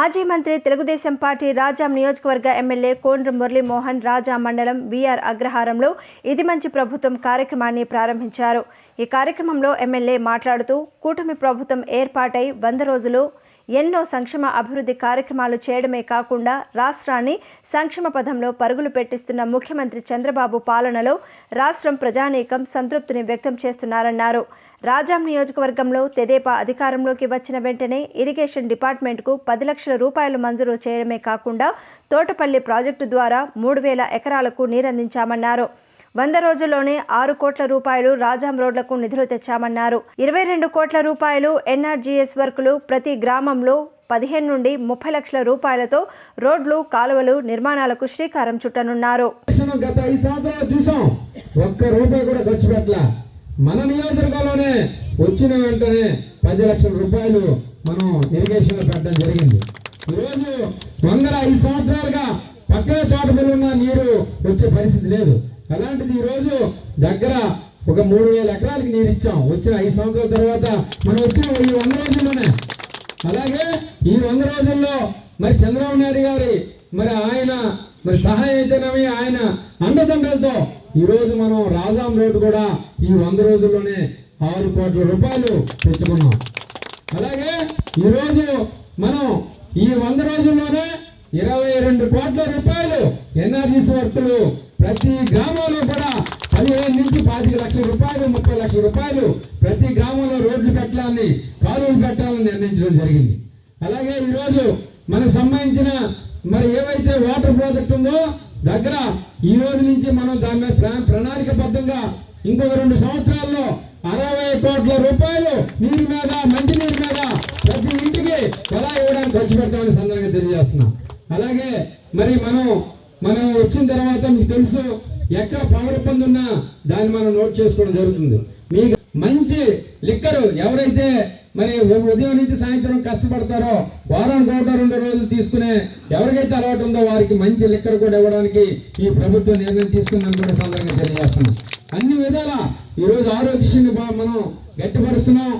మాజీ మంత్రి తెలుగుదేశం పార్టీ రాజాం నియోజకవర్గ ఎమ్మెల్యే కోండ్ర మురళీమోహన్ రాజా మండలం వీఆర్ అగ్రహారంలో ఇది మంచి ప్రభుత్వం కార్యక్రమాన్ని ప్రారంభించారు. ఈ కార్యక్రమంలో ఎమ్మెల్యే మాట్లాడుతూ కూటమి ప్రభుత్వం ఏర్పాటై వంద రోజులు ఎన్నో సంక్షేమ అభివృద్ధి కార్యక్రమాలు చేయడమే కాకుండా రాష్ట్రాన్ని సంక్షేమ పథంలో పరుగులు పెట్టిస్తున్న ముఖ్యమంత్రి చంద్రబాబు పాలనలో రాష్ట్రం ప్రజానీకం సంతృప్తిని వ్యక్తం చేస్తున్నారన్నారు. రాజాం నియోజకవర్గంలో తెదేపా అధికారంలోకి వచ్చిన వెంటనే ఇరిగేషన్ డిపార్ట్మెంట్కు పది లక్షల రూపాయలు మంజూరు చేయడమే కాకుండా తోటపల్లి ప్రాజెక్టు ద్వారా మూడు వేల ఎకరాలకు నీరందించామన్నారు. వంద రోజుల్లోనే ఆరు కోట్ల రూపాయలు రాజాం రోడ్లకు నిధులు తెచ్చామన్నారు. ఇరవై రెండు కోట్ల రూపాయలు ఎన్ఆర్జీఎస్ వర్కులు ప్రతి గ్రామంలో పదిహేను నుండి ముప్పై లక్షల రూపాయలతో రోడ్లు కాలువలు నిర్మాణాలకు శ్రీకారం చుట్టనున్నారు. గత ఐదు చూసాం. ఒక్క రూపాయి కూడా ఖర్చు పెట్టలా. మన నియోజకవర్గంలోనే వచ్చిన వెంటనే పది లక్షల రూపాయలు మనం ఇరిగేషన్లో పెట్టడం జరిగింది. ఈరోజు వందల ఐదు సంవత్సరాలుగా పక్కనే తోటపల్లి ఉన్న నీరు వచ్చే పరిస్థితి లేదు. అలాంటిది ఈరోజు దగ్గర ఒక మూడు వేల ఎకరాలకి నీరు ఇచ్చాం. వచ్చిన ఐదు సంవత్సరాల తర్వాత మనం వచ్చిన ఈ వంద రోజుల్లోనే. అలాగే ఈ వంద రోజుల్లో మరి చంద్రబాబు నాయుడు గారి మరి ఆయన మరి సహాయం అయితేనేమి ఆయన అండదండలతో ఈరోజు మనం రాజాం రోడ్డు కూడా ఈ వంద రోజుల్లోనే ఆరు కోట్ల రూపాయలు తెచ్చుకున్నాం. అలాగే ఈ రోజు మనం ఈ వంద రోజుల్లోనే ఇరవై రెండు కోట్ల రూపాయలు ఎన్ఆర్జీసీ వర్తులు ప్రతి పదిహేను నుంచి పాతిక లక్షల రూపాయలు ముప్పై లక్షల రూపాయలు ప్రతి గ్రామంలో రోడ్లు పెట్టాలని కాలువలు పెట్టాలని నిర్ణయించడం జరిగింది. అలాగే ఈరోజు మనకు సంబంధించిన మరి ఏవైతే వాటర్ ప్రాజెక్ట్ ఉందో దగ్గర ఈ రోజు నుంచి మనం దాని మీద ప్రణా- ప్రణాళికబద్ధంగా ఇంకొక రెండు సంవత్సరాల్లో అరవై కోట్ల రూపాయలు నీరు మీద మంచినీటి మీద ప్రతి ఇంటికి ఎలా ఇవ్వడానికి ఖర్చు పెడతామని సందర్భంగా తెలియజేస్తున్నాం. అలాగే మరి మనం మనం వచ్చిన తర్వాత మీకు తెలుసు ఎక్కడ పవర్ ఇబ్బంది ఉన్నా దాన్ని మనం నోట్ చేసుకోవడం జరుగుతుంది. మీకు మంచి లిక్కరు ఎవరైతే మరి ఉదయం నుంచి సాయంత్రం కష్టపడతారో వారం ఒకటో రెండు రోజులు తీసుకునే ఎవరికైతే అలవాటు ఉందో వారికి మంచి లిక్కర్ కూడా ఇవ్వడానికి ఈ ప్రభుత్వం నిర్ణయం తీసుకుందని కూడా సందర్భంగా తెలియజేస్తున్నాం. అన్ని విధాల ఈరోజు ఆరోగ్యశ్రీని మనం గట్టిపరుస్తున్నాం.